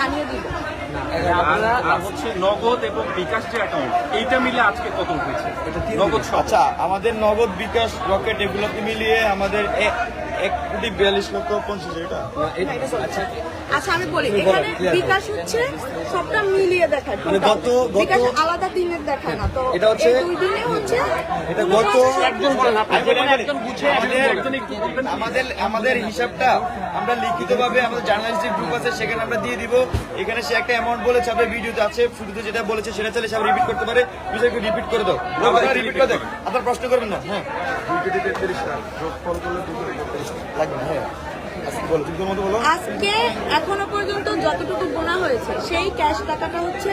জানিয়ে দিব। হচ্ছে নগদ এবং বিকাশ যে অ্যাকাউন্ট এইটা মিলে আজকে কত উঠেছে নগদ আচ্ছা আমাদের নগদ বিকাশ রকেট এগুলোতে মিলিয়ে আমাদের এক কোটি বিয়াল্লিশ লক্ষ পঞ্চাশ এটা? আচ্ছা আমি বলি এখানে বিকাশ হচ্ছে সবটা মিলিয়ে দেখায় গত- গত- বিকাশ আলাদা দিনের দেখায় না তো এটা হচ্ছে- দুই দিনে হচ্ছে এটা গত- একজন বলেন আপনি বলেন। একজন বুঝে আমাদের- আমাদের আমাদের হিসাবটা আমরা লিখিতভাবে আমাদের জার্নালিস্টিক গ্রুপ আছে সেখানে আমরা দিয়ে দিব। এখানে সে একটা অ্যামাউন্ট বলেছে আপনার ভিডিওতে আছে শুরুতে যেটা বলেছে সেটা চাইলে সব রিপিট করতে পারে। বিষয়কে রিপিট করে দাও। রিপিট করে দেন। আপনার প্রশ্ন করবেন না? হ্যাঁ। আচ্ছা, আজকে এখনও পর্যন্ত যতটুকু গোনা হয়েছে সেই ক্যাশ টাকাটা হচ্ছে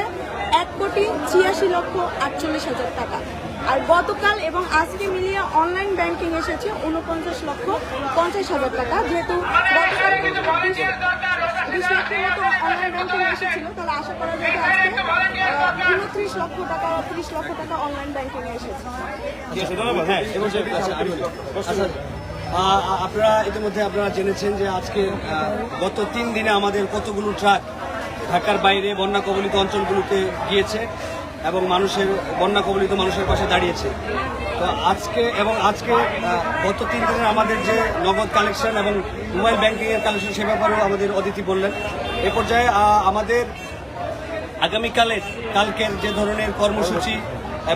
এক কোটি ছিয়াশি লক্ষ আটচল্লিশ হাজার টাকা। আর গতকাল এবং আজকে মিলিয়ে অনলাইন ব্যাংকিং এসেছে উনপঞ্চাশ লক্ষ পঞ্চাশ হাজার টাকা। যেহেতু গতকাল বিশ বিশ মতো অনলাইন ব্যাংকিং এসেছিল তাহলে আশা করা যায় যে আজকে উনত্রিশ লক্ষ টাকা ত্রিশ লক্ষ টাকা অনলাইন ব্যাংকিং এসেছে। আপনারা ইতিমধ্যে আপনারা জেনেছেন যে আজকে গত তিন দিনে আমাদের কতগুলো ট্রাক ঢাকার বাইরে বন্যা কবলিত অঞ্চলগুলোতে গিয়েছে এবং মানুষের, বন্যা কবলিত মানুষের পাশে দাঁড়িয়েছে। তো আজকে এবং আজকে গত তিন দিনের আমাদের যে নগদ কালেকশন এবং মোবাইল ব্যাংকিং এর কালেকশন সে ব্যাপারেও আমাদের অতিথি বললেন। এ পর্যায়ে আমাদের আগামীকালের, কালকের যে ধরনের কর্মসূচি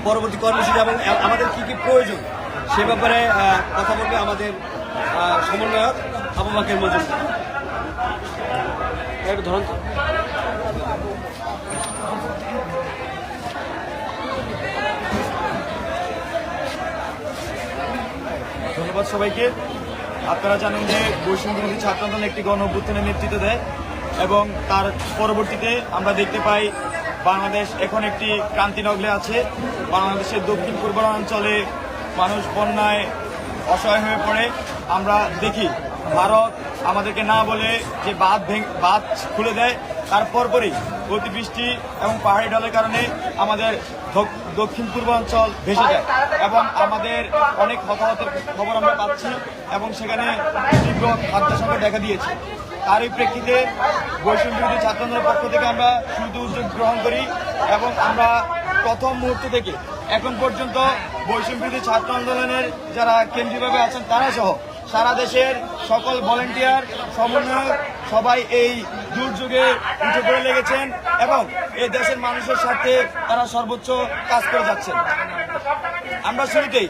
পরবর্তী কর্মসূচি এবং আমাদের কি কি প্রয়োজন? সে ব্যাপারে কথা বলবে আমাদের সমন্বয়ক আবু বাকের মজুমদার। ধরুন। ধন্যবাদ সবাইকে। আপনারা জানেন যে বৈষম্য বিরোধী ছাত্র আন্দোলন একটি গণ অভ্যুত্থানের নেতৃত্ব দেয় এবং তার পরবর্তীতে আমরা দেখতে পাই বাংলাদেশ এখন একটি ক্রান্তি নগলে আছে। বাংলাদেশের দক্ষিণ পূর্বাঞ্চলে মানুষ বন্যায় অসহায় হয়ে পড়ে, আমরা দেখি ভারত আমাদেরকে না বলে যে বাঁধ ভেঙ, বাঁধ খুলে দেয়, তার পরপরই অতিবৃষ্টি এবং পাহাড়ি ঢলের কারণে আমাদের দক্ষিণ পূর্বাঞ্চল ভেসে যায় এবং আমাদের অনেক হতাহতের খবর আমরা পাচ্ছি এবং সেখানে তীব্র খাদ্য সংকট দেখা দিয়েছে। তারই প্রেক্ষিতে বৈষম্য বিরোধী ছাত্র পক্ষ থেকে আমরা শুরুতে উদ্যোগ গ্রহণ করি এবং আমরা প্রথম মুহূর্ত থেকে এখন পর্যন্ত বৈষম্য ছাত্র আন্দোলনের যারা কেন্দ্রীয়ভাবে আছেন, তারা সহ সারা দেশের সকল ভলেন্টিয়ার, সমন্বয়ক সবাই এই দুর্যোগে উঠে পড়ে লেগেছেন এবং এই দেশের মানুষের সাথে তারা সর্বোচ্চ কাজ করে যাচ্ছেন। আমরা শুরুতেই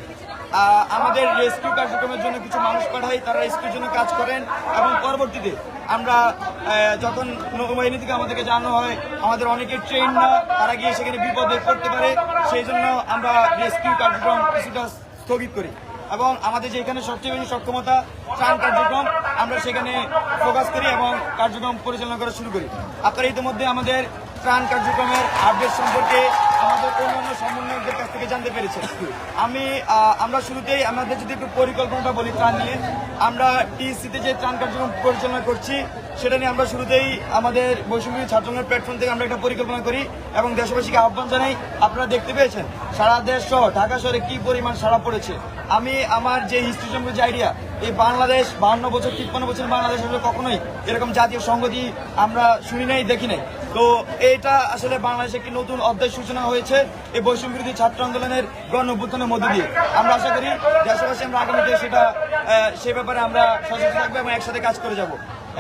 আমাদের রেস্কিউ কার্যক্রমের জন্য কিছু মানুষ পাঠাই, তারা রেস্কিউর জন্য কাজ করেন এবং পরবর্তীতে আমরা যখন নৌবাহিনী থেকে আমাদেরকে জানানো হয়, আমাদের অনেকে ট্রেন না, তারা গিয়ে সেখানে বিপদে পড়তে পারে, সেই জন্য আমরা রেস্কিউ কার্যক্রম কিছুটা স্থগিত করি। এবং আমাদের যে এখানে সবচেয়ে বেশি সক্ষমতা ত্রাণ কার্যক্রম, আমরা সেখানে ফোকাস করি এবং কার্যক্রম পরিচালনা করা শুরু করি। আপনারা ইতিমধ্যে আমাদের ত্রাণ কার্যক্রমের আপডেট সম্পর্কে আমাদের অন্যান্য সমন্বয়কদের কাছ থেকে জানতে পেরেছেন আমি আমরা শুরুতেই আমাদের যদি একটু পরিকল্পনাটা বলি ত্রাণ নিয়ে, আমরা টিসিতে যে ত্রাণ কার্যক্রম পরিচালনা করছি, সেটা নিয়ে আমরা শুরুতেই আমাদের বৈষম্য ছাত্রদের প্ল্যাটফর্ম থেকে আমরা একটা পরিকল্পনা করি এবং দেশবাসীকে আহ্বান জানাই, আপনারা দেখতে পেয়েছেন সারা দেশ সহ ঢাকা শহরে কি পরিমাণ সারা পড়েছে। আমি আমার যে হিস্ট্রি যে আইডিয়া এই বাংলাদেশ, বাহান্ন বছর, তিপ্পান্ন বছর বাংলাদেশ আসলে কখনোই এরকম জাতীয় সংগতি আমরা শুনি নাই, দেখি নাই। তো এটা আসলে বাংলাদেশে একটি নতুন অধ্যায় সূচনা হয়েছে এই বৈষম্য বিরোধী ছাত্র আন্দোলনের গণ অভ্যুত্থানের মধ্য দিয়ে। আমরা আশা করি দেশবাসী আমরা আগামীতে সেটা সে ব্যাপারে আমরা সচেতন থাকব এবং একসাথে কাজ করে যাব।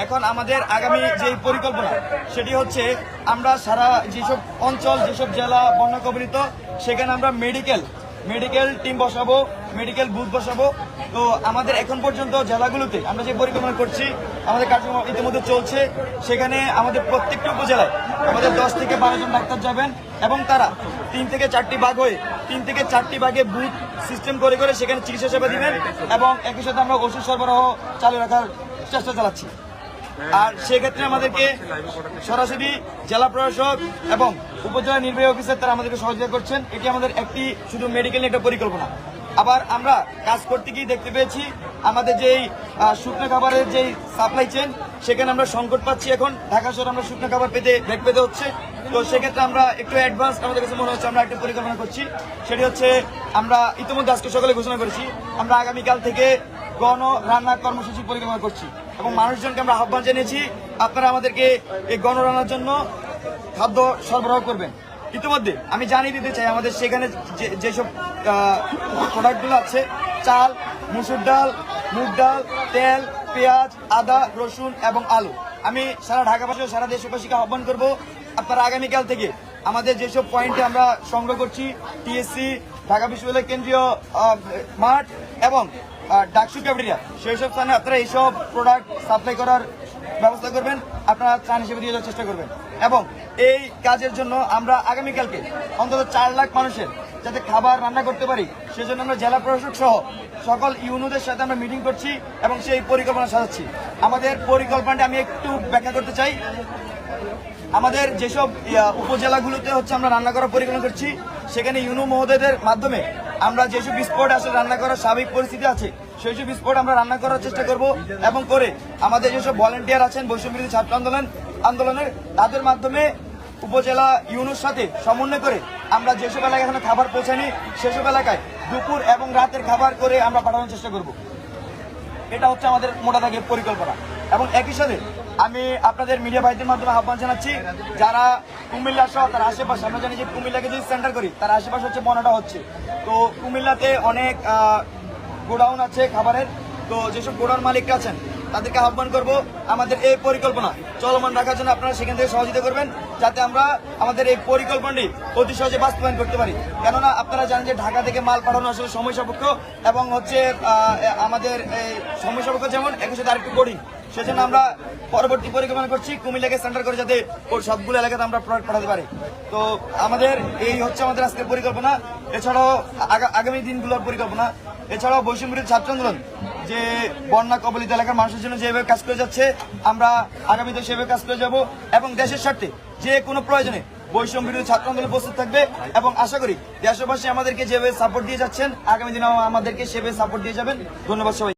এখন আমাদের আগামী যে পরিকল্পনা, সেটি হচ্ছে আমরা সারা যেসব অঞ্চল, যেসব জেলা বন্যা কবলিত, সেখানে আমরা মেডিকেল মেডিকেল টিম বসাবো। মেডিকেল বুথ বসাবো। তো আমাদের এখন পর্যন্ত জেলাগুলোতে আমরা যে পরিকল্পনা করছি, আমাদের কার্যক্রম ইতিমধ্যে চলছে। সেখানে আমাদের প্রত্যেকটি উপজেলায় আমাদের দশ থেকে বারো জন ডাক্তার যাবেন এবং তারা তিন থেকে চারটি ভাগ হয়ে তিন থেকে চারটি ভাগে বুথ সিস্টেম করে করে সেখানে চিকিৎসা সেবা দিবেন এবং একই সাথে আমরা ওষুধ সরবরাহ চালু রাখার চেষ্টা চালাচ্ছি। আর সেক্ষেত্রে আমাদেরকে সরাসরি জেলা প্রশাসক এবং উপজেলা নির্বাহী অফিসার তারা আমাদেরকে সহযোগিতা করছেন। এটি আমাদের একটি শুধু মেডিকেল একটা পরিকল্পনা। আবার আমরা কাজ করতে গিয়ে দেখতে পেয়েছি আমাদের যেই শুকনো খাবারের যেই সাপ্লাই চেন সেখানে আমরা সংকট পাচ্ছি এখন। ঢাকা শহরে আমরা শুকনো খাবার পেতে ব্যাগ পেতে হচ্ছে। তো সেক্ষেত্রে আমরা একটু অ্যাডভান্স আমাদের কাছে মনে হচ্ছে আমরা একটা পরিকল্পনা করছি। সেটি হচ্ছে আমরা ইতিমধ্যে আজকে সকালে ঘোষণা করেছি, আমরা আগামীকাল থেকে গণ রান্না কর্মসূচি পরিকল্পনা করছি। এবং মানুষজনকে আমরা আহ্বান জানিয়েছি, আপনারা আমাদেরকে এই গণরান্নার জন্য খাদ্য সরবরাহ করবেন। ইতিমধ্যে আমি জানিয়ে দিতে চাই, আমাদের সেখানে যেসব প্রোডাক্টগুলো আছে, চাল, মুসুর ডাল, মুগ ডাল, তেল, পেঁয়াজ, আদা, রসুন এবং আলু। আমি সারা ঢাকাবাসী ও সারা দেশবাসীকে আহ্বান করব, আপনারা আগামীকাল থেকে আমাদের যেসব পয়েন্টে আমরা সংগ্রহ করছি টিএসসি ঢাকা বিশ্ববিদ্যালয় কেন্দ্রীয় মাঠ এবং ডাকসু ক্যাফেটেরিয়া সেই সব স্থানে আপনারা এইসব প্রোডাক্ট সাপ্লাই করার ব্যবস্থা করবেন, আপনারা ত্রাণ হিসেবে দিয়ে চেষ্টা করবেন। এবং এই কাজের জন্য আমরা আগামীকালকে অন্তত চার লাখ মানুষের যাতে খাবার রান্না করতে পারি, সেজন্য আমরা জেলা প্রশাসক সহ সকল ইউনুদের সাথে আমরা মিটিং করছি এবং সেই পরিকল্পনা সাজাচ্ছি। আমাদের পরিকল্পনাটা আমি একটু ব্যাখ্যা করতে চাই। আমাদের যেসব উপজেলাগুলোতে হচ্ছে আমরা রান্না করার পরিকল্পনা করছি, সেখানে ইউনু মহোদয়দের মাধ্যমে আমরা যেসব স্পট আসলে রান্না করার স্বাভাবিক পরিস্থিতি আছে সেই সব স্পট আমরা রান্না করার চেষ্টা করব এবং করে আমাদের যেসব ভলেন্টিয়ার আছেন বৈষম্যবিরোধী ছাত্র আন্দোলন, আন্দোলনের, তাদের মাধ্যমে উপজেলা ইউনোর সাথে সমন্বয় করে আমরা যেসব এলাকায় এখানে খাবার পৌঁছানি সেসব এলাকায় দুপুর এবং রাতের খাবার করে আমরা পাঠানোর চেষ্টা করব। এটা হচ্ছে আমাদের মোটা থাকে পরিকল্পনা। এবং একই সাথে আমি আপনাদের মিডিয়া ভাইদের মাধ্যমে আহ্বান জানাচ্ছি, যারা কুমিল্লা সহ তার আশেপাশে, আমরা জানি যে কুমিল্লাকে যদি সেন্টার করি, তার আশেপাশে হচ্ছে বনাটা হচ্ছে। তো কুমিল্লাতে অনেক গোডাউন আছে খাবারের। তো যেসব গোডাউন মালিকরা আছেন, তাদেরকে আহ্বান করব, আমাদের এই পরিকল্পনা চলমান রাখার জন্য আপনারা সেখান থেকে সহযোগিতা করবেন, যাতে আমরা আমাদের এই পরিকল্পনাটি অতি সহজে বাস্তবায়ন করতে পারি। কেননা আপনারা জানেন যে ঢাকা থেকে মাল পাঠানো আসলে সময় সাপেক্ষ এবং হচ্ছে আমাদের সময় সাপেক্ষ যেমন, একই সাথে আরেকটু কঠিন। সেজন্য আমরা পরবর্তী পরিকল্পনা করছি, কুমিল্লাকে সেন্টার করে যাতে ওর সবগুলো এলাকাতে আমরা প্রোডাক্ট পাঠাতে পারি। তো আমাদের এই হচ্ছে আমাদের আজকের পরিকল্পনা। এছাড়াও আগা- আগামী দিনগুলোর পরিকল্পনা। এছাড়াও বৈষম্যবিরোধী ছাত্র আন্দোলন যে বন্যা কবলিত এলাকার মানুষের জন্য যেভাবে কাজ করে যাচ্ছে, আমরা আগামীতে সেভাবে কাজ করে যাব এবং দেশের স্বার্থে যে কোনো প্রয়োজনে বৈষম্য বিরোধী ছাত্র আন্দোলন উপস্থিত থাকবে এবং আশা করি দেশবাসী আমাদেরকে যেভাবে সাপোর্ট দিয়ে যাচ্ছেন, আগামী দিনেও আমাদেরকে সেভাবে সাপোর্ট দিয়ে যাবেন। ধন্যবাদ সবাই